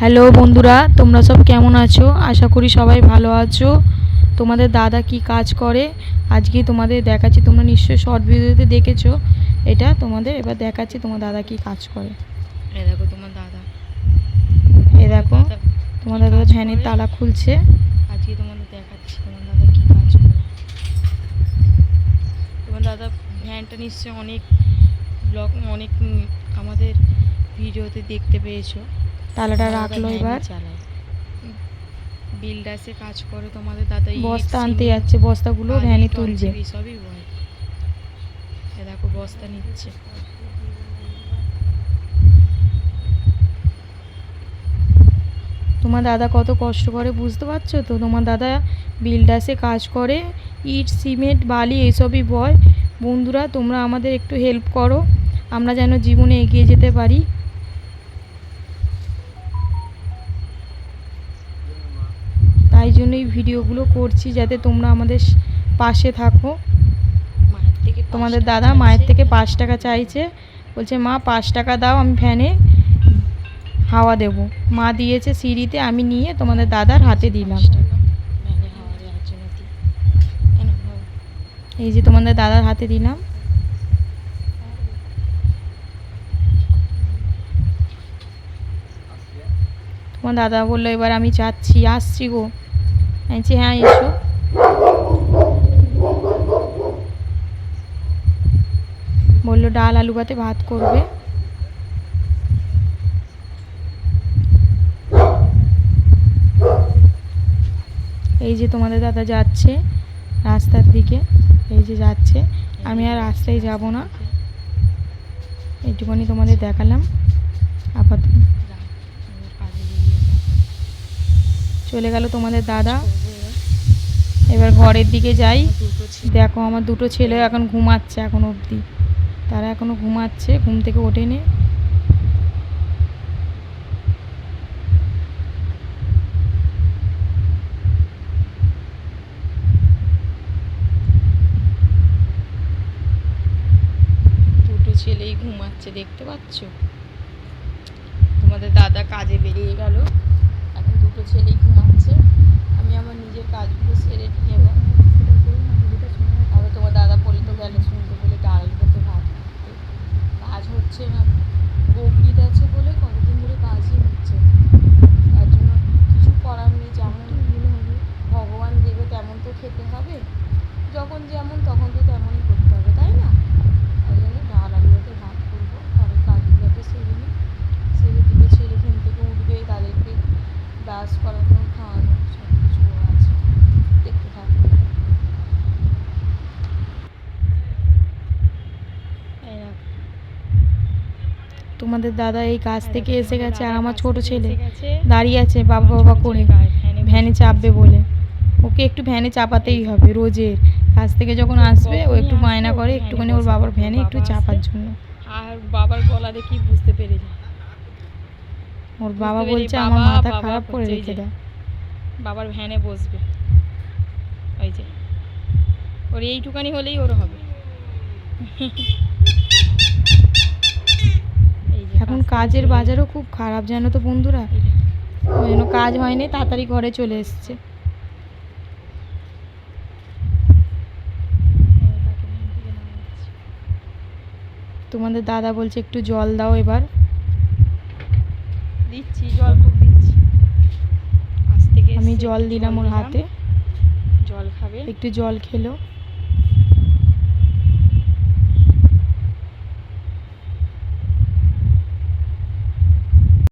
Hello বন্ধুরা তোমরা সব কেমন আছো? আশা করি সবাই ভালো আছো। তোমাদের দাদা কি কাজ করে? আজকে তোমাদের দেখাচ্ছি তোমরা নিশ্চয়ই শর্ট ভিডিওতে দেখেছ। এটা তোমাদের এবার দেখাচ্ছি তোমার দাদা কি কাজ করে। এই দেখো তোমার দাদা। এ দেখো তোমার দাদা ভ্যানের? তালা খুলছে। আজকে তোমাদের দেখাচ্ছি তোমার দাদা কি কাজ করে? তোমার দাদা ভ্যানটা নিশ্চয়ই অনেক ব্লগ অনেক আমাদের ভিডিওতে দেখতে পেয়েছ। তালাটা তোমার দাদা রাখল এবার বিল্ডার্সে কাজ করে তোমাদের দাদা বস্তা আনতে যাচ্ছে বস্তাগুলো ভ্যানে টন, সবই বয়। দেখো বস্তা নিচ্ছে। তোমার দাদা কত কষ্ট করে বুঝতে পারছ তো? তোমার দাদা বিল্ডার্সে কাজ করে ইট সিমেন্ট বালি এইসবই বয়। বন্ধুরা তোমরা আমাদের একটু হেল্প করো। আমরা যেন জীবনে এগিয়ে যেতে পারি। তাই জন্যই ভিডিওগুলো করছি যাতে তোমরা আমাদের পাশে থাকো। মায়ের থেকে তোমাদের দাদা মায়ের থেকে পাঁচ টাকা চাইছে। বলছে মা পাঁচ টাকা দাও আমি ফ্যানে হাওয়া দেব। মা দিয়েছে সিঁড়িতে আমি নিয়ে তোমাদের দাদার হাতে দিলাম। এই যে তোমাদের দাদার হাতে দিলাম। তোমার দাদা বলল এবার আমি যাচ্ছি আসছি গো। আমি হ্যাঁ এসো বলল ডাল, আলু ভাতে ভাত করবে। এই যে তোমাদের দাদা যাচ্ছে রাস্তার দিকে, এই যে যাচ্ছে। আমি আর রাস্তায় যাব না। এইটুকুনি তোমাদের দেখালাম। আপাতত। চলে গেল তোমাদের দাদা। এবার। ঘরের দিকে যাই। দেখো আমার দুটো ছেলে এখন ঘুমাচ্ছে এখন অবধি। তারা এখনও ঘুমাচ্ছে, ঘুম থেকে ওঠেনি। ছেলেই ঘুমাচ্ছে, দেখতে পাচ্ছ? তোমাদের দাদা কাজে বেরিয়ে গেল এখন দুটো ছেলেই ঘুমাচ্ছে আমি আমার নিজের কাজগুলো সেরে নেব আবার তোমার দাদা বলে তো গেল শুনতে বলে ডাল করতে ভাত করতে কাজ হচ্ছে না বকরিদ আছে বলে কতদিন ধরে কাজই হচ্ছে না তার জন্য কিছু করার নেই যেমন ভগবান দেবে তেমন তো খেতে হবে যখন যেমন তখন তো তেমনই করতে হবে তাই না তাই জন্য ডাল আলু ভাতে ভাত করব ঘরের কাজগুলোকে সেরে নিই সেরে দুটো ছেলে ঘুম থেকে উঠবে তাদেরকে ব্রাশ করানো খাওয়ানো সব কিছু আছে দেখতে থাকো এই দেখো, তোমাদের দাদা এই কাজ থেকে এসে গেছে আর আমার ছোট ছেলে। দাঁড়িয়ে আছে বাবা বাবা করে ভ্যানে ভ্যানে চাপবে বলে। ওকে একটু ভ্যানে চাপাতেই হবে রোজের। কাজ থেকে যখন আসবে ও একটু বায়না করে একটুখানি ওর বাবার ভ্যানে একটু চাপার জন্য। আর বাবার গলা দেখি বুঝতে পেরে ওর বাবা বলছে আমার মাথা খারাপ করে রেখে। দেয় বাবার ভ্যানে বসবে। ওই যে। ওর এইটুকানি হলেই ওর হবে এই যে এখন কাজের বাজারও খুব খারাপ জানো তো বন্ধুরা? ওই জন্য কাজ হয়নি তাড়াতাড়ি ঘরে চলে এসছে। তোমাদের দাদা বলছে একটু জল দাও এবার। দিচ্ছি জল খুব দিচ্ছি। আজ থেকে আমি জল দিলাম ওর হাতে। জল খাবে। একটু জল খেলো।